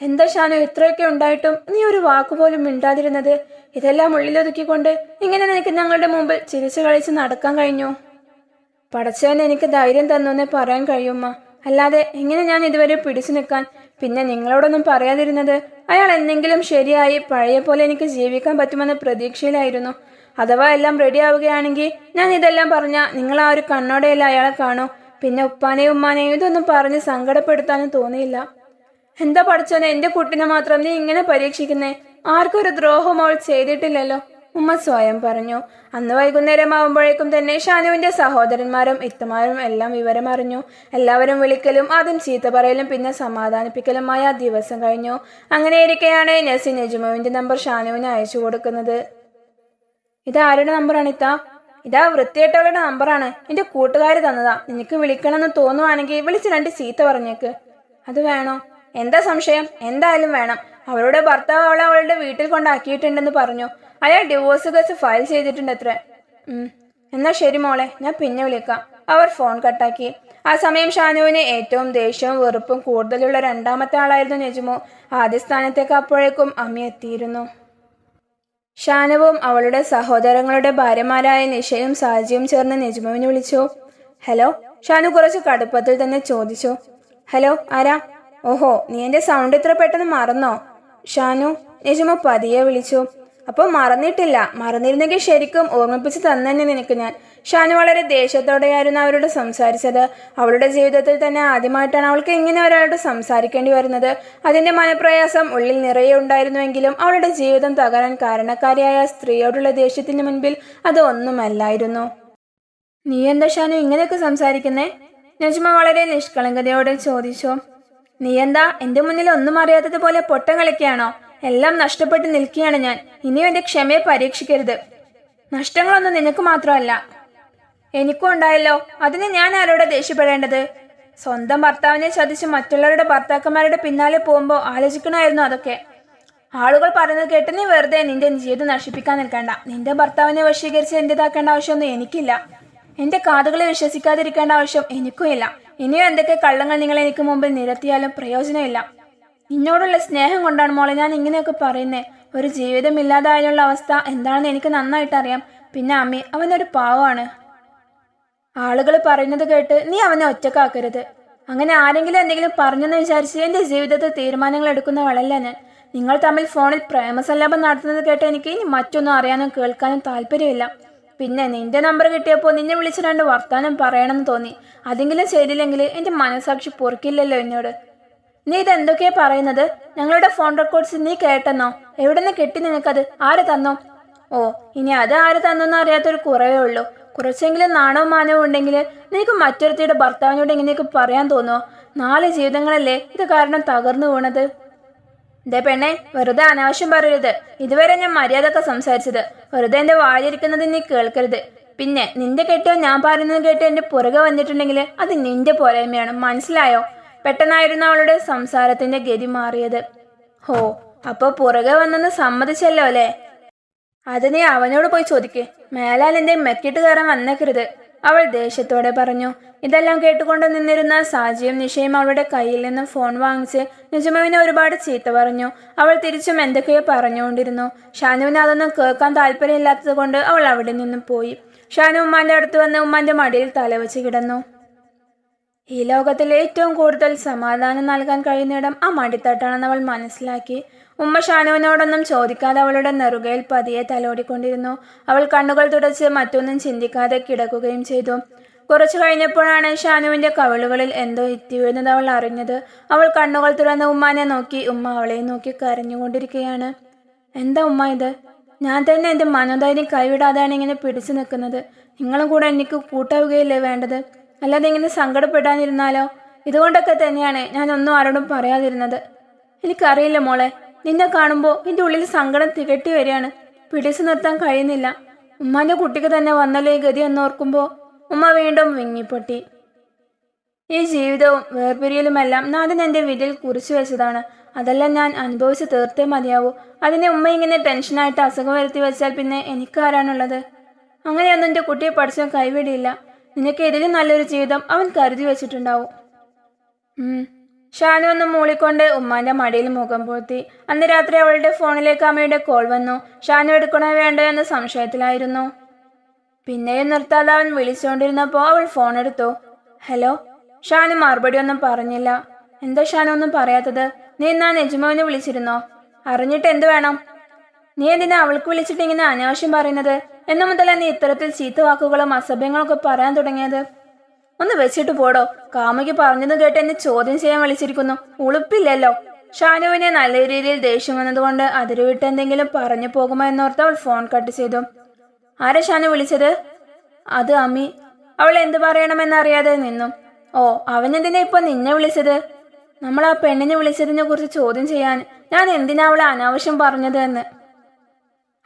എന്താ ഷാനു ഇത്രയൊക്കെ ഉണ്ടായിട്ടും നീ ഒരു വാക്കുപോലും മിണ്ടാതിരുന്നത്? ഇതെല്ലാം ഉള്ളിലൊതുക്കിക്കൊണ്ട് ഇങ്ങനെ നിനക്ക് ഞങ്ങളുടെ മുമ്പിൽ ചിരിച്ചു കളിച്ച് നടക്കാൻ കഴിഞ്ഞു? പടച്ചവൻ എനിക്ക് ധൈര്യം തന്നെന്നേ പറയാൻ കഴിയുമ്മ. അല്ലാതെ എങ്ങനെ ഞാൻ ഇതുവരെ പിടിച്ചു നിൽക്കാൻ? പിന്നെ നിങ്ങളോടൊന്നും പറയാതിരുന്നത് അയാൾ എന്തെങ്കിലും ശരിയായി പഴയ പോലെ എനിക്ക് ജീവിക്കാൻ പറ്റുമെന്ന പ്രതീക്ഷയിലായിരുന്നു. അഥവാ എല്ലാം റെഡി ആവുകയാണെങ്കിൽ ഞാൻ ഇതെല്ലാം പറഞ്ഞ നിങ്ങൾ ആ ഒരു കണ്ണോടെയല്ല അയാളെ കാണൂ. പിന്നെ ഉപ്പാനെയും ഉമ്മാനെയും ഇതൊന്നും പറഞ്ഞ് സങ്കടപ്പെടുത്താനും തോന്നിയില്ല. എന്താ പഠിച്ചോനെ എന്റെ കുട്ടിനെ മാത്രം നീ ഇങ്ങനെ പരീക്ഷിക്കുന്നേ? ആർക്കും ഒരു ദ്രോഹം അവൾ ചെയ്തിട്ടില്ലല്ലോ. ഉമ്മ സ്വയം പറഞ്ഞു. അന്ന് വൈകുന്നേരം ആവുമ്പോഴേക്കും തന്നെ ഷാനുവിന്റെ സഹോദരന്മാരും ഇത്തമാരും എല്ലാം വിവരം അറിഞ്ഞു എല്ലാവരും വിളിക്കലും ആദ്യം ചീത്ത പറയലും പിന്നെ സമാധാനിപ്പിക്കലുമായ ആ ദിവസം കഴിഞ്ഞു. അങ്ങനെ ഇരിക്കെയാണ് നസി നജുമുവിന്റെ നമ്പർ ഷാനുവിന് അയച്ചു കൊടുക്കുന്നത്. ഇത് ആരുടെ നമ്പറാണ് ഇത്താ? ഇതാ വൃത്തിയേട്ടവളുടെ നമ്പറാണ്. എന്റെ കൂട്ടുകാർ തന്നതാ. നിനക്ക് വിളിക്കണമെന്ന് തോന്നുവാണെങ്കിൽ വിളിച്ച് രണ്ട് ചീത്ത പറഞ്ഞേക്ക്. അത് വേണോ? എന്താ സംശയം? എന്തായാലും വേണം. അവളുടെ ഭർത്താവ് അവളെ അവളുടെ വീട്ടിൽ കൊണ്ടാക്കിയിട്ടുണ്ടെന്ന് പറഞ്ഞു. അയാൾ ഡിവോഴ്സ് കേസ് ഫയൽ ചെയ്തിട്ടുണ്ട് അത്ര. എന്നാ ശരി മോളെ ഞാൻ പിന്നെ വിളിക്കാം. അവർ ഫോൺ കട്ടാക്കി ആ സമയം ഷാനുവിന് ഏറ്റവും ദേഷ്യവും വെറുപ്പും കൂടുതലുള്ള രണ്ടാമത്തെ ആളായിരുന്നു നെജുമോ. ആദ്യ സ്ഥാനത്തേക്ക് അപ്പോഴേക്കും അമ്മി എത്തിയിരുന്നു. ഷാനുവും അവളുടെ സഹോദരങ്ങളുടെ ഭാര്യമാരായ നിഷയും സാജിയും ചേർന്ന് നെജുമുവിനെ വിളിച്ചു. ഹലോ? ഷാനു കുറച്ച് കടുപ്പത്തിൽ തന്നെ ചോദിച്ചു. ഹലോ ആരാ? ഓഹോ നീ എന്റെ സൗണ്ട് ഇത്ര പെട്ടെന്ന് മറന്നോ? ഷാനു നെജുമ പതിയെ വിളിച്ചു. അപ്പോൾ മറന്നിട്ടില്ല. മറന്നിരുന്നെങ്കിൽ ശരിക്കും ഓർമ്മിപ്പിച്ച് തന്നെ നിനക്ക് ഞാൻ. ഷാനു വളരെ ദേഷ്യത്തോടെയായിരുന്നു അവരോട് സംസാരിച്ചത്. അവളുടെ ജീവിതത്തിൽ തന്നെ ആദ്യമായിട്ടാണ് അവൾക്ക് ഇങ്ങനെ ഒരാളോട് സംസാരിക്കേണ്ടി വരുന്നത്. അതിന്റെ മനപ്രയാസം ഉള്ളിൽ നിറയെ ഉണ്ടായിരുന്നുവെങ്കിലും അവളുടെ ജീവിതം തകരാൻ കാരണക്കാരിയായ സ്ത്രീയോടുള്ള ദേഷ്യത്തിന് മുൻപിൽ അത് ഒന്നുമല്ലായിരുന്നു. നീ എന്താ ഷാനു ഇങ്ങനെയൊക്കെ സംസാരിക്കുന്നേ? നജ്മ വളരെ നിഷ്കളങ്കതയോടെ ചോദിച്ചു. നീ എന്താ എന്റെ മുന്നിൽ ഒന്നും അറിയാത്തതുപോലെ പൊട്ടം കളിക്കുകയാണോ? എല്ലാം നഷ്ടപ്പെട്ട് നിൽക്കുകയാണ് ഞാൻ. ഇനിയും എന്റെ ക്ഷമയെ പരീക്ഷിക്കരുത്. നഷ്ടങ്ങളൊന്നും നിനക്ക് മാത്രമല്ല. എനിക്കും ഉണ്ടായല്ലോ. അതിന് ഞാൻ ആരോടെ ദേഷ്യപ്പെടേണ്ടത്? സ്വന്തം ഭർത്താവിനെ ചതിച്ച് മറ്റുള്ളവരുടെ ഭർത്താക്കന്മാരുടെ പിന്നാലെ പോകുമ്പോൾ ആലോചിക്കണമായിരുന്നു അതൊക്കെ. ആളുകൾ പറയുന്നത് കേട്ട് നീ വെറുതെ നിന്റെ ജീവിതം നശിപ്പിക്കാൻ നിൽക്കണ്ട. നിന്റെ ഭർത്താവിനെ വശീകരിച്ച് എന്റേതാക്കേണ്ട ആവശ്യമൊന്നും എനിക്കില്ല. എന്റെ കാതുകളെ വിശ്വസിക്കാതിരിക്കേണ്ട ആവശ്യം എനിക്കും ഇല്ല ഇനിയും എന്തൊക്കെ കള്ളങ്ങൾ നിങ്ങൾ എനിക്ക് മുമ്പിൽ നിരത്തിയാലും പ്രയോജനമില്ല. നിന്നോടുള്ള സ്നേഹം കൊണ്ടാണ് മോളെ ഞാൻ ഇങ്ങനെയൊക്കെ പറയുന്നേ. ഒരു ജീവിതം ഇല്ലാതായാലുള്ള അവസ്ഥ എന്താണെന്ന് എനിക്ക് നന്നായിട്ട് അറിയാം. പിന്നെ അമ്മി അവനൊരു പാവമാണ്. ആളുകൾ പറയുന്നത് കേട്ട് നീ അവനെ ഒറ്റക്കാക്കരുത്. അങ്ങനെ ആരെങ്കിലും എന്തെങ്കിലും പറഞ്ഞെന്ന് വിചാരിച്ച് എന്റെ ജീവിതത്തിൽ തീരുമാനങ്ങൾ എടുക്കുന്നവളല്ല ഞാൻ. നിങ്ങൾ തമ്മിൽ ഫോണിൽ പ്രേമസല്ലാപം നടത്തുന്നത് കേട്ട് എനിക്ക് ഇനി മറ്റൊന്നും അറിയാനും കേൾക്കാനും താല്പര്യമില്ല. പിന്നെ നിന്റെ നമ്പർ കിട്ടിയപ്പോൾ നിന്നെ വിളിച്ച് രണ്ട് വർത്താനം പറയണമെന്ന് തോന്നി. അതെങ്കിലും ചെയ്തില്ലെങ്കിൽ എന്റെ മനസാക്ഷി പൊറുക്കില്ലല്ലോ എന്നോട്. നീ ഇതെന്തൊക്കെയാ പറയുന്നത്? ഞങ്ങളുടെ ഫോൺ റെക്കോർഡ്സ് നീ കേട്ടെന്നോ? എവിടെ നിന്ന് കിട്ടി നിനക്കത്? ആര് തന്നോ? ഓ ഇനി അത് ആര് തന്നെന്ന് അറിയാത്തൊരു കുറവേ ഉള്ളൂ. കുറച്ചെങ്കിലും നാണവും മാനവും ഉണ്ടെങ്കിൽ നിനക്ക് മറ്റൊരുത്തിയുടെ ഭർത്താവിനോട് ഇങ്ങനെയൊക്കെ പറയാൻ തോന്നുമോ നാല് ജീവിതങ്ങളല്ലേ ഇത് കാരണം തകർന്നു വീണത്? ദേ പെണ്ണെ വെറുതെ അനാവശ്യം പറയരുത്. ഇതുവരെ ഞാൻ മര്യാദക്കെ സംസാരിച്ചത്. വെറുതെ എന്റെ വാഴിരിക്കുന്നത് നീ കേൾക്കരുത്. പിന്നെ നിന്റെ കെട്ടോ ഞാൻ പറയുന്നത് കേട്ട് എന്റെ പുറകെ വന്നിട്ടുണ്ടെങ്കിൽ അത് നിന്റെ പോരായ്മയാണ്. മനസ്സിലായോ? പെട്ടെന്നായിരുന്നു അവളുടെ സംസാരത്തിന്റെ ഗതി മാറിയത്. ഹോ അപ്പൊ പുറകെ വന്നെന്ന് സമ്മതിച്ചല്ലോ അല്ലേ? അത് നീ അവനോട് പോയി ചോദിക്കേ. മേലാൽ എന്റെ മെക്കിട്ട് കയറാൻ വന്നേക്കരുത്. അവൾ ദേഷ്യത്തോടെ പറഞ്ഞു ഇതെല്ലാം കേട്ടുകൊണ്ട് നിന്നിരുന്ന സാജിയും നിഷയും അവളുടെ കയ്യിൽ നിന്നും ഫോൺ വാങ്ങിച്ച് നിജമവിനെ ഒരുപാട് ചീത്ത പറഞ്ഞു. അവൾ തിരിച്ചും എന്തൊക്കെയോ പറഞ്ഞുകൊണ്ടിരുന്നു. ഷാനുവിന് അതൊന്നും കേൾക്കാൻ താല്പര്യമില്ലാത്തത് കൊണ്ട് അവൾ അവിടെ നിന്നും പോയി. ഷാനു ഉമ്മാന്റെ അടുത്ത് വന്ന് ഉമ്മാന്റെ മടിയിൽ തലവച്ച് കിടന്നു. ഈ ലോകത്തിൽ ഏറ്റവും കൂടുതൽ സമാധാനം നൽകാൻ കഴിയുന്നിടം ആ മടിത്തട്ടാണെന്ന് അവൾ മനസ്സിലാക്കി. ഉമ്മ ഷാനുവിനോടൊന്നും ചോദിക്കാതെ അവളുടെ നെറുകയിൽ പതിയെ തലോടിക്കൊണ്ടിരുന്നു. അവൾ കണ്ണുകൾ തുടച്ച് മറ്റൊന്നും ചിന്തിക്കാതെ കിടക്കുകയും ചെയ്തു. കുറച്ചു കഴിഞ്ഞപ്പോഴാണ് ഷാനുവിന്റെ കവിളുകളിൽ എന്തോ ഇത്തി വീഴുന്നത് അവൾ അറിഞ്ഞത്. അവൾ കണ്ണുകൾ തുറന്ന് ഉമ്മാനെ നോക്കി ഉമ്മ അവളെ നോക്കി കരഞ്ഞുകൊണ്ടിരിക്കുകയാണ്. എന്താ ഉമ്മ ഇത്? ഞാൻ തന്നെ എന്റെ മനോധൈര്യം കൈവിടാതെയാണ് ഇങ്ങനെ പിടിച്ചു നിൽക്കുന്നത്. നിങ്ങളും കൂടെ എനിക്ക് കൂട്ടാവുകയല്ലേ വേണ്ടത്? അല്ലാതെ ഇങ്ങനെ സങ്കടപ്പെടാനിരുന്നാലോ? ഇതുകൊണ്ടൊക്കെ തന്നെയാണ് ഞാൻ ഒന്നും ആരോടും പറയാതിരുന്നത്. എനിക്കറിയില്ല മോളെ. നിന്നെ കാണുമ്പോൾ എന്റെ ഉള്ളിൽ സങ്കടം തികട്ടി വരികയാണ്. പിടിച്ചു നിർത്താൻ കഴിയുന്നില്ല. ഉമ്മാന്റെ കുട്ടിക്ക് തന്നെ വന്നല്ലോ ഈ ഗതി എന്നോർക്കുമ്പോൾ ഉമ്മ വീണ്ടും വിങ്ങിപ്പൊട്ടി. ഈ ജീവിതവും വേർപിരിയലുമെല്ലാം നാഥൻ എന്റെ വിരൽ കുറിച്ചു വെച്ചതാണ്. അതെല്ലാം ഞാൻ അനുഭവിച്ച് തീർത്തേ മതിയാവൂ. അതിനെ ഉമ്മ ഇങ്ങനെ ടെൻഷനായിട്ട് അസുഖം വരുത്തി വെച്ചാൽ പിന്നെ എനിക്കാരാണുള്ളത്? അങ്ങനെയൊന്നും എന്റെ കുട്ടിയെ പഠിച്ചാൽ കൈവിടിയില്ല. നിനക്ക് ഇതിലും നല്ലൊരു ജീവിതം അവൻ കരുതി വെച്ചിട്ടുണ്ടാവും. ഷാനു ഒന്ന് മൂളിക്കൊണ്ട് ഉമ്മാന്റെ മടിയിൽ മുഖം പൂത്തി. അന്ന് രാത്രി അവളുടെ ഫോണിലേക്ക് അമ്മയുടെ കോൾ വന്നു. ഷാനു എടുക്കണോ വേണ്ടോ എന്ന സംശയത്തിലായിരുന്നു. പിന്നെയും നിർത്താതെ അവൻ വിളിച്ചുകൊണ്ടിരുന്നപ്പോൾ അവൾ ഫോൺ എടുത്തു. ഹലോ? ഷാനു മറുപടി ഒന്നും പറഞ്ഞില്ല. എന്താ ഷാനു ഒന്നും പറയാത്തത്? നീ എന്നാ നെജുമോനെ വിളിച്ചിരുന്നോ? അറിഞ്ഞിട്ട് എന്ത് വേണം? നീ എന്തിനാ അവൾക്ക് വിളിച്ചിട്ട് ഇങ്ങനെ അനാവശ്യം പറയുന്നത്? എന്നു മുതലാണ് നീ ഇത്തരത്തിൽ ചീത്ത വാക്കുകളും അസഭ്യങ്ങളൊക്കെ പറയാൻ തുടങ്ങിയത്. ഒന്ന് വെച്ചിട്ട് പോടോ. കാമുകി പറഞ്ഞത് കേട്ട് എന്നെ ചോദ്യം ചെയ്യാൻ വിളിച്ചിരിക്കുന്നു. ഉളുപ്പില്ലല്ലോ. ഷാനുവിനെ നല്ല രീതിയിൽ ദേഷ്യം വന്നതുകൊണ്ട് അതിരുവിട്ട് എന്തെങ്കിലും പറഞ്ഞു പോകുമോ എന്നോർത്ത് അവൾ ഫോൺ കട്ട് ചെയ്തു. ആരാ ഷാനു വിളിച്ചത്? അത് അമ്മി അവൾ എന്ത് പറയണമെന്നറിയാതെ നിന്നു. ഓ അവനെന്തിനാ ഇപ്പൊ നിന്നെ വിളിച്ചത്? നമ്മൾ ആ പെണ്ണിനെ വിളിച്ചതിനെ കുറിച്ച് ചോദ്യം ചെയ്യാൻ ഞാൻ എന്തിനാ അവളെ അനാവശ്യം പറഞ്ഞത് എന്ന്?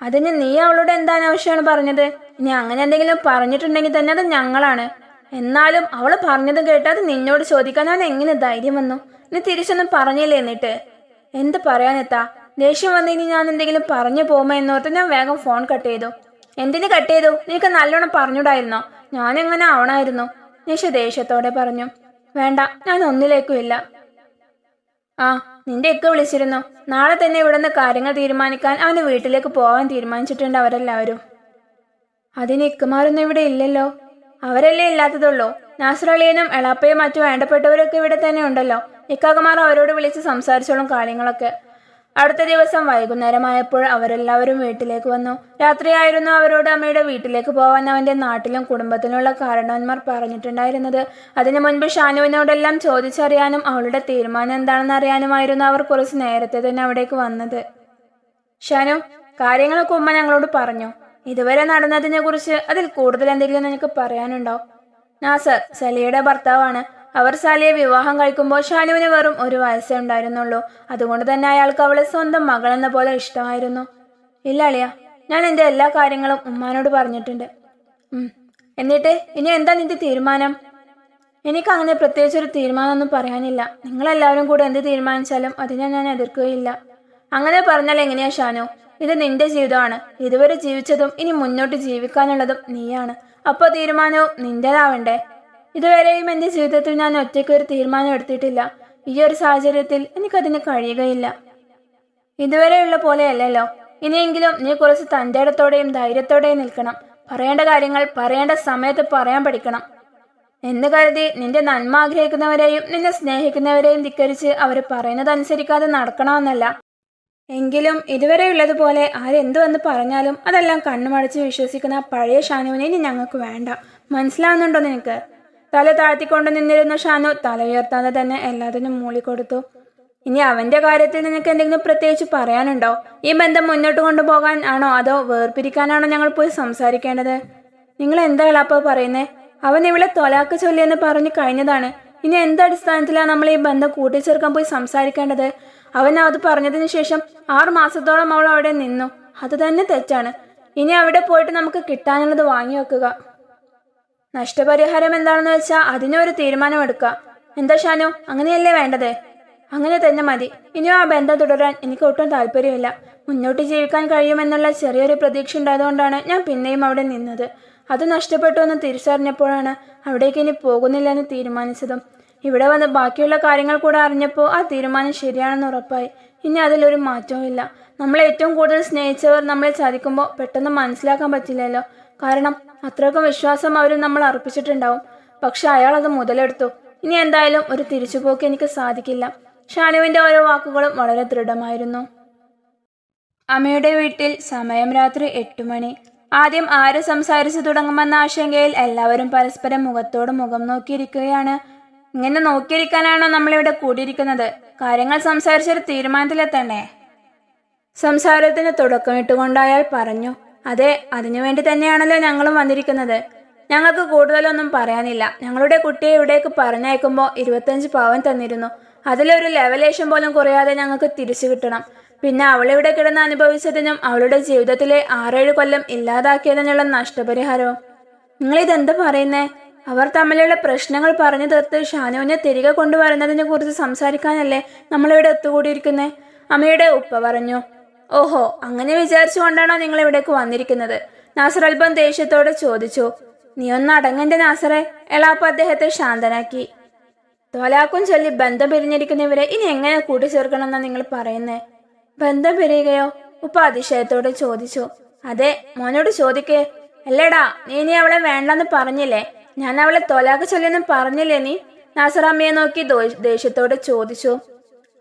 അതിന് നീ അവളോട് എന്താ അനാവശ്യമാണ് പറഞ്ഞത്? ഇനി അങ്ങനെ എന്തെങ്കിലും പറഞ്ഞിട്ടുണ്ടെങ്കിൽ തന്നെ അത് ഞങ്ങളാണ്. എന്നാലും അവൾ പറഞ്ഞത് കേട്ടാൽ നിന്നോട് ചോദിക്കാൻ അവൻ എങ്ങനെ ധൈര്യം വന്നു? നീ തിരിച്ചൊന്നും പറഞ്ഞില്ലേ എന്നിട്ട്? എന്ത് പറയാനെത്താ? ദേഷ്യം വന്നിനി ഞാൻ എന്തെങ്കിലും പറഞ്ഞു പോകുമോ എന്നോർത്ത് ഞാൻ വേഗം ഫോൺ കട്ട് ചെയ്തു. എന്തിന് കട്ട് ചെയ്തു? നിനക്ക് നല്ലോണം പറഞ്ഞൂടായിരുന്നോ എങ്ങനെ ആവണായിരുന്നു? നിഷ ദേഷ്യത്തോടെ പറഞ്ഞു. വേണ്ട ഞാൻ ഒന്നിലേക്കും ഇല്ല. ആ നിന്റെ ഇക്ക വിളിച്ചിരുന്നു. നാളെ തന്നെ ഇവിടുന്ന് കാര്യങ്ങൾ തീരുമാനിക്കാൻ അവന് വീട്ടിലേക്ക് പോകാൻ തീരുമാനിച്ചിട്ടുണ്ട് അവരെല്ലാവരും. അതിന് ഇക്കുമാരൊന്നും ഇവിടെ ഇല്ലല്ലോ. അവരല്ലേ ഇല്ലാത്തതുള്ളൂ. നാസറളിയനും എളാപ്പയും മറ്റു വേണ്ടപ്പെട്ടവരൊക്കെ ഇവിടെ തന്നെ ഉണ്ടല്ലോ. നിക്കാകുമാർ അവരോട് വിളിച്ച് സംസാരിച്ചോളും കാര്യങ്ങളൊക്കെ. അടുത്ത ദിവസം വൈകുന്നേരമായപ്പോൾ അവരെല്ലാവരും വീട്ടിലേക്ക് വന്നു. രാത്രിയായിരുന്നു അവരോട് അമ്മയുടെ വീട്ടിലേക്ക് പോകാൻ അവന്റെ നാട്ടിലും കുടുംബത്തിലുള്ള കാരണവന്മാർ പറഞ്ഞിട്ടുണ്ടായിരുന്നത്. അതിനു മുൻപ് ഷാനുവിനോടെല്ലാം ചോദിച്ചറിയാനും അവളുടെ തീരുമാനം എന്താണെന്ന് അറിയാനുമായിരുന്നു അവർ കുറച്ച് നേരത്തെ തന്നെ അവിടേക്ക് വന്നത്. ഷാനു കാര്യങ്ങളൊക്കെ ഉമ്മ ഞങ്ങളോട് പറഞ്ഞു. ഇതുവരെ നടന്നതിനെ കുറിച്ച് അതിൽ കൂടുതൽ എന്തെങ്കിലും നിനക്ക് പറയാനുണ്ടോ? നാസർ സലിയുടെ ഭർത്താവാണ്. അവർ സാലിയെ വിവാഹം കഴിക്കുമ്പോൾ ഷാനുവിന് വെറും ഒരു വയസ്സേ ഉണ്ടായിരുന്നുള്ളൂ. അതുകൊണ്ട് തന്നെ അയാൾക്ക് അവളെ സ്വന്തം മകളെന്ന പോലെ ഇഷ്ടമായിരുന്നു. ഇല്ല അളിയ ഞാൻ എന്റെ എല്ലാ കാര്യങ്ങളും ഉമ്മാനോട് പറഞ്ഞിട്ടുണ്ട്. എന്നിട്ട് ഇനി എന്താ നിന്റെ തീരുമാനം? എനിക്ക് അങ്ങനെ പ്രത്യേകിച്ച് ഒരു തീരുമാനമൊന്നും പറയാനില്ല. നിങ്ങളെല്ലാവരും കൂടെ എന്ത് തീരുമാനിച്ചാലും അതിനെ ഞാൻ എതിർക്കുകയില്ല. അങ്ങനെ പറഞ്ഞാൽ എങ്ങനെയാ ഷാനു? ഇത് നിന്റെ ജീവിതമാണ്. ഇതുവരെ ജീവിച്ചതും ഇനി മുന്നോട്ട് ജീവിക്കാനുള്ളതും നീയാണ്. അപ്പോൾ തീരുമാനവും നിന്റേതാവണ്ടേ? ഇതുവരെയും എന്റെ ജീവിതത്തിൽ ഞാൻ ഒറ്റയ്ക്ക് ഒരു തീരുമാനം എടുത്തിട്ടില്ല. ഈ ഒരു സാഹചര്യത്തിൽ എനിക്കതിന് കഴിയുകയില്ല. ഇതുവരെയുള്ള പോലെയല്ലല്ലോ ഇനിയെങ്കിലും നീ കുറച്ച് തന്റെടത്തോടെയും ധൈര്യത്തോടെയും നിൽക്കണം. പറയേണ്ട കാര്യങ്ങൾ പറയേണ്ട സമയത്ത് പറയാൻ പഠിക്കണം. എന്ന് കരുതി നിന്റെ നന്മ ആഗ്രഹിക്കുന്നവരെയും നിന്നെ സ്നേഹിക്കുന്നവരെയും ധിക്കരിച്ച് അവർ പറയുന്നതനുസരിക്കാതെ നടക്കണമെന്നല്ല. എങ്കിലും ഇതുവരെയുള്ളതുപോലെ ആരെന്തു വന്ന് പറഞ്ഞാലും അതെല്ലാം കണ്ണുമടച്ച് വിശ്വസിക്കുന്ന പഴയ ഷാനുവിനെ ഇനി ഞങ്ങൾക്ക് വേണ്ട. മനസ്സിലാവുന്നുണ്ടോ നിനക്ക്? തല താഴ്ത്തിക്കൊണ്ട് നിന്നിരുന്ന ഷാനു തല ഉയർത്താതെ തന്നെ എല്ലാത്തിനും മൂളിക്കൊടുത്തു ഇനി അവന്റെ കാര്യത്തിൽ നിനക്ക് എന്തെങ്കിലും പ്രത്യേകിച്ച് പറയാനുണ്ടോ? ഈ ബന്ധം മുന്നോട്ട് കൊണ്ടുപോകാൻ ആണോ അതോ വേർപിരിക്കാനാണോ ഞങ്ങൾ പോയി സംസാരിക്കേണ്ടത്? നിങ്ങൾ എന്താണ് അപ്പോൾ പറയുന്നേ? അവൻ ഇവിടെ തൊലാക്ക് ചൊല്ലിയെന്ന് പറഞ്ഞു കഴിഞ്ഞതാണ്. ഇനി എന്തടിസ്ഥാനത്തിലാണ് നമ്മൾ ഈ ബന്ധം കൂട്ടിച്ചേർക്കാൻ പോയി സംസാരിക്കേണ്ടത്? അവൻ അത് പറഞ്ഞതിന് ശേഷം ആറു മാസത്തോളം അവൾ അവിടെ നിന്നു. അത് തന്നെ തെറ്റാണ്. ഇനി അവിടെ പോയിട്ട് നമുക്ക് കിട്ടാനുള്ളത് വാങ്ങി വെക്കുക. നഷ്ടപരിഹാരം എന്താണെന്ന് വെച്ചാൽ അതിനൊരു തീരുമാനമെടുക്കുക എന്താ ഷാനു? അങ്ങനെയല്ലേ വേണ്ടത്? അങ്ങനെ തന്നെ മതി. ഇനിയും ആ ബന്ധം തുടരാൻ എനിക്ക് ഒട്ടും താല്പര്യമില്ല. മുന്നോട്ട് ജീവിക്കാൻ കഴിയുമെന്നുള്ള ചെറിയൊരു പ്രതീക്ഷ ഉണ്ടായതുകൊണ്ടാണ് ഞാൻ പിന്നെയും അവിടെ നിന്നത്. അത് നഷ്ടപ്പെട്ടു എന്ന് തിരിച്ചറിഞ്ഞപ്പോഴാണ് അവിടേക്ക് ഇനി പോകുന്നില്ല എന്ന് തീരുമാനിച്ചതും. ഇവിടെ വന്ന് ബാക്കിയുള്ള കാര്യങ്ങൾ കൂടെ അറിഞ്ഞപ്പോൾ ആ തീരുമാനം ശരിയാണെന്ന് ഉറപ്പായി. ഇനി അതിലൊരു മാറ്റവും ഇല്ല നമ്മളെ ഏറ്റവും കൂടുതൽ സ്നേഹിച്ചവർ നമ്മളെ ചതിക്കുമ്പോൾ പെട്ടെന്ന് മനസ്സിലാക്കാൻ പറ്റില്ലല്ലോ. കാരണം അത്രയ്ക്കും വിശ്വാസം അവർ നമ്മൾ അർപ്പിച്ചിട്ടുണ്ടാവും. പക്ഷെ അയാൾ അത് മുതലെടുത്തു. ഇനി എന്തായാലും ഒരു തിരിച്ചുപോക്ക് എനിക്ക് സാധിക്കില്ല. ഷാനുവിന്റെ ഓരോ വാക്കുകളും വളരെ ദൃഢമായിരുന്നു. അമ്മയുടെ വീട്ടിൽ സമയം രാത്രി എട്ട് മണി. ആദ്യം ആര് സംസാരിച്ചു തുടങ്ങുമെന്ന ആശങ്കയിൽ എല്ലാവരും പരസ്പരം മുഖത്തോട് മുഖം നോക്കിയിരിക്കുകയാണ്. ഇങ്ങനെ നോക്കിയിരിക്കാനാണോ നമ്മളിവിടെ കൂടിയിരിക്കുന്നത്? കാര്യങ്ങൾ സംസാരിച്ചൊരു തീരുമാനത്തിലെത്തണ്ടേ? സംസാരത്തിന് തുടക്കമിട്ടുകൊണ്ട് അയാൾ പറഞ്ഞു. അതെ അതിനുവേണ്ടി തന്നെയാണല്ലോ ഞങ്ങളും വന്നിരിക്കുന്നത്. ഞങ്ങൾക്ക് കൂടുതലൊന്നും പറയാനില്ല. ഞങ്ങളുടെ കുട്ടിയെ ഇവിടേക്ക് പറഞ്ഞയക്കുമ്പോൾ ഇരുപത്തഞ്ച് പവൻ തന്നിരുന്നു. അതിലൊരു ലെവലേഷൻ പോലും കുറയാതെ ഞങ്ങൾക്ക് തിരിച്ചു കിട്ടണം. പിന്നെ അവളിവിടെ കിടന്ന് അനുഭവിച്ചതിനും അവളുടെ ജീവിതത്തിലെ ആറേഴ് കൊല്ലം ഇല്ലാതാക്കിയതിനുള്ള നഷ്ടപരിഹാരവും. നിങ്ങളിതെന്താ പറയുന്നേ? അവർ തമ്മിലുള്ള പ്രശ്നങ്ങൾ പറഞ്ഞു തീർത്ത് ഷാനുവിനെ തിരികെ കൊണ്ടുവരുന്നതിനെ കുറിച്ച് സംസാരിക്കാനല്ലേ നമ്മളിവിടെ ഒത്തുകൂടിയിരിക്കുന്നത് അമ്മയുടെ ഉപ്പ പറഞ്ഞു ഓഹോ അങ്ങനെ വിചാരിച്ചുകൊണ്ടാണോ നിങ്ങൾ ഇവിടേക്ക് വന്നിരിക്കുന്നത്? നാസർ അല്പം ദേഷ്യത്തോടെ ചോദിച്ചു നീ ഒന്ന് അടങ്ങന്റെ നാസറെ? എളാപ്പ അദ്ദേഹത്തെ ശാന്തനാക്കി തോലാക്കും ചൊല്ലി ബന്ധം പിരിഞ്ഞിരിക്കുന്നവരെ ഇനി എങ്ങനെ കൂട്ടിച്ചേർക്കണമെന്നാ നിങ്ങൾ പറയുന്നേ? ബന്ധം പിരിയുകയോ? ഉപ്പ അതിശയത്തോടെ ചോദിച്ചു അതെ മോനോട് ചോദിക്കേ. അല്ലേടാ നീ ഇനി അവളെ വേണ്ടെന്ന് പറഞ്ഞില്ലേ? ഞാൻ അവളെ തോലാക്ക ചൊല്ലിയെന്ന് പറഞ്ഞില്ലേ നീ? നാസറാമ്മയെ നോക്കി ദേഷ്യത്തോട് ചോദിച്ചു.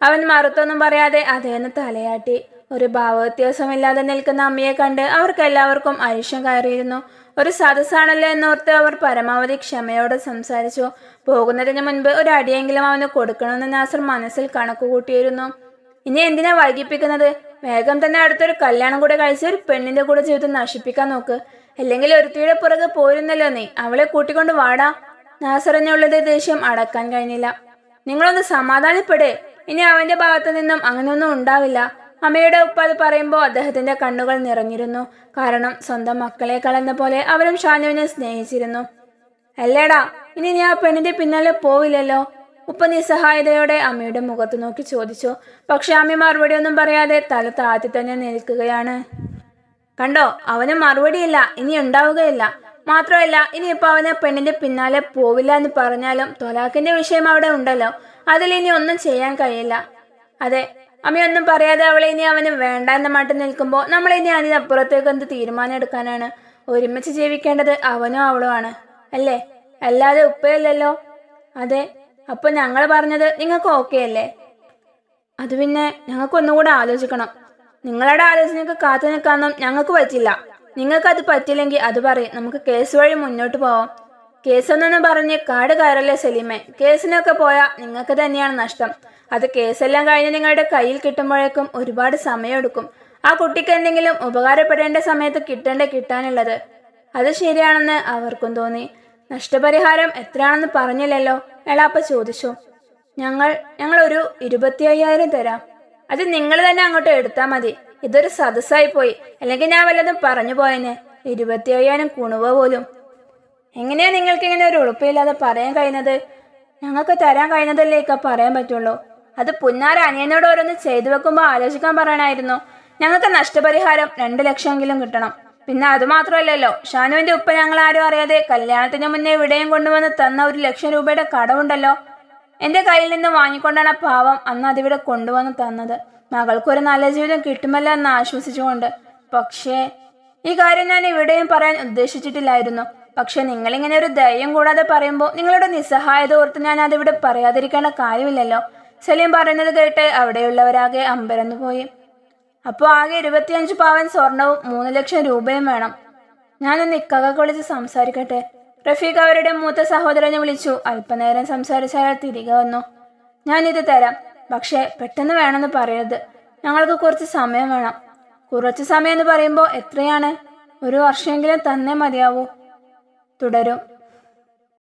അവൻ മറുത്തൊന്നും പറയാതെ അതേന്ന് തലയാട്ടി. ഒരു ഭാവവ്യത്യാസമില്ലാതെ നിൽക്കുന്ന അമ്മയെ കണ്ട് അവർക്ക് എല്ലാവർക്കും അരിശം കയറിയിരുന്നു. ഒരു സദസ്സാണല്ലോ എന്നോർത്ത് അവർ പരമാവധി ക്ഷമയോടെ സംസാരിച്ചു. പോകുന്നതിന് മുൻപ് ഒരു അടിയെങ്കിലും അവന് കൊടുക്കണമെന്ന് നാസർ മനസ്സിൽ കണക്ക് കൂട്ടിയിരുന്നു. ഇനി എന്തിനാ വൈകിപ്പിക്കുന്നത്? വേഗം തന്നെ അടുത്തൊരു കല്യാണം കൂടെ കഴിച്ച് ഒരു പെണ്ണിന്റെ കൂടെ ജീവിതം നശിപ്പിക്കാൻ നോക്ക്. അല്ലെങ്കിൽ ഒരുത്തിയുടെ പുറകെ പോരുന്നല്ലോ നീ. അവളെ കൂട്ടിക്കൊണ്ട് വാടാ. നാസറിനുള്ളത് ദേഷ്യം അടക്കാൻ കഴിഞ്ഞില്ല. നിങ്ങളൊന്ന് സമാധാനപ്പെടേ. ഇനി അവന്റെ ഭാഗത്തു നിന്നും അങ്ങനെയൊന്നും ഉണ്ടാവില്ല. അമ്മയുടെ ഉപ്പ അത് പറയുമ്പോൾ അദ്ദേഹത്തിന്റെ കണ്ണുകൾ നിറഞ്ഞിരുന്നു. കാരണം സ്വന്തം മക്കളെ കളഞ്ഞ പോലെ അവരും ഷാനുവിനെ സ്നേഹിച്ചിരുന്നു. അല്ലേടാ ഇനി നീ ആ പെണ്ണിന്റെ പിന്നാലെ പോവില്ലല്ലോ? ഉപ്പ നിസ്സഹായതയോടെ അമ്മയുടെ മുഖത്ത് നോക്കി ചോദിച്ചു. പക്ഷെ അമ്മ മറുപടിയൊന്നും പറയാതെ തല താഴ്ത്തി തന്നെ നിൽക്കുകയാണ്. കണ്ടോ അവന് മറുപടിയില്ല ഇനി ഉണ്ടാവുകയില്ല. മാത്രമല്ല ഇനിയിപ്പോ അവന് പെണ്ണിന്റെ പിന്നാലെ പോവില്ല എന്ന് പറഞ്ഞാലും തൊലാക്കിന്റെ വിഷയം അവിടെ ഉണ്ടല്ലോ. അതിൽ ഇനി ഒന്നും ചെയ്യാൻ കഴിയില്ല. അതെ അമ്മയൊന്നും പറയാതെ അവളെ ഇനി അവന് വേണ്ട എന്ന മട്ടിൽ നിൽക്കുമ്പോൾ നമ്മൾ ഇനി അതിനപ്പുറത്തേക്ക് എന്ത് തീരുമാനം എടുക്കാനാണ്? ഒരുമിച്ച് ജീവിക്കേണ്ടത് അവനോ അവളോ ആണ്. അല്ലേ? അല്ലാതെ ഉപ്പയല്ലല്ലോ. അതെ അപ്പൊ ഞങ്ങൾ പറഞ്ഞത് നിങ്ങൾക്ക് ഓക്കെ അല്ലേ? അത് പിന്നെ ഞങ്ങൾക്ക് ഒന്നുകൂടെ ആലോചിക്കണം. നിങ്ങളുടെ ആലോചനയ്ക്ക് കാത്തു നിൽക്കാനൊന്നും ഞങ്ങൾക്ക് പറ്റില്ല. നിങ്ങൾക്ക് അത് പറ്റില്ലെങ്കിൽ അത് പറയും. നമുക്ക് കേസ് വഴി മുന്നോട്ട് പോവാം. കേസെന്നു പറഞ്ഞ് കാട് കയറല്ലേ സലീമെ? കേസിനൊക്കെ പോയാൽ നിങ്ങൾക്ക് തന്നെയാണ് നഷ്ടം. അത് കേസെല്ലാം കഴിഞ്ഞ് നിങ്ങളുടെ കയ്യിൽ കിട്ടുമ്പോഴേക്കും ഒരുപാട് സമയമെടുക്കും. ആ കുട്ടിക്ക് എന്തെങ്കിലും ഉപകാരപ്പെടേണ്ട സമയത്ത് കിട്ടേണ്ട കിട്ടാനുള്ളത്? അത് ശരിയാണെന്ന് അവർക്കും തോന്നി. നഷ്ടപരിഹാരം എത്രയാണെന്ന് പറഞ്ഞില്ലല്ലോ? എളാപ്പ ചോദിച്ചു. ഞങ്ങൾ ഒരു ഇരുപത്തി അയ്യായിരം തരാം. അത് നിങ്ങൾ തന്നെ അങ്ങോട്ട് എടുത്താൽ മതി. ഇതൊരു സദസ്സായി പോയി. അല്ലെങ്കിൽ ഞാൻ വല്ലതും പറഞ്ഞു പോയെന്നെ ഇരുപത്തി കുണുവ പോലും. എങ്ങനെയാ നിങ്ങൾക്ക് ഇങ്ങനെ ഒരു ഉളുപ്പില്ലാതെ പറയാൻ കഴിയുന്നത്? ഞങ്ങൾക്ക് തരാൻ കഴിയുന്നതല്ലേ ഇക്ക പറയാൻ പറ്റുള്ളൂ. അത് പുന്നാര അനിയനോട് ഓരോന്ന് ചെയ്തു വെക്കുമ്പോൾ ആലോചിക്കാൻ പറയണമായിരുന്നു ഞങ്ങൾക്ക് നഷ്ടപരിഹാരം രണ്ട് ലക്ഷമെങ്കിലും കിട്ടണം. പിന്നെ അത് മാത്രമല്ലല്ലോ ഷാനുവിന്റെ ഉപ്പ ഞങ്ങൾ ആരും അറിയാതെ കല്യാണത്തിന് മുന്നേ ഇവിടെയും കൊണ്ടുവന്ന് തന്ന ഒരു ലക്ഷം രൂപയുടെ കടമുണ്ടല്ലോ എന്റെ കയ്യിൽ നിന്ന് വാങ്ങിക്കൊണ്ടാണ് പാവം അന്ന് അതിവിടെ കൊണ്ടുവന്ന് തന്നത്. മകൾക്കൊരു നല്ല ജീവിതം കിട്ടുമല്ലോ എന്ന് ആശ്വസിച്ചുകൊണ്ട്. പക്ഷേ ഈ കാര്യം ഞാൻ ഇവിടെയും പറയാൻ ഉദ്ദേശിച്ചിട്ടില്ലായിരുന്നു. പക്ഷെ നിങ്ങളിങ്ങനെ ഒരു ധൈര്യം കൂടാതെ പറയുമ്പോൾ നിങ്ങളുടെ നിസ്സഹായത ഓർത്ത് ഞാൻ അതിവിടെ പറയാതിരിക്കേണ്ട കാര്യമില്ലല്ലോ. സലീം പറയുന്നത് കേട്ട് അവിടെയുള്ളവരാകെ അമ്പരന്നു പോയി. അപ്പോൾ ആകെ ഇരുപത്തിയഞ്ച് പവൻ സ്വർണവും മൂന്ന് ലക്ഷം രൂപയും വേണം. ഞാനൊന്ന് ഇക്കകൊക്കെ വിളിച്ച് സംസാരിക്കട്ടെ? റഫീഖ് അവരുടെ മൂത്ത സഹോദരനെ വിളിച്ചു. അല്പനേരം സംസാരിച്ചാൽ തിരികെ വന്നു. ഞാനിത് തരാം. പക്ഷേ പെട്ടെന്ന് വേണമെന്ന് പറയരുത്. ഞങ്ങൾക്ക് കുറച്ച് സമയം വേണം. കുറച്ച് സമയം എന്ന് പറയുമ്പോൾ എത്രയാണ്? ഒരു വർഷമെങ്കിലും തന്നെ മതിയാവൂ. തുടരും.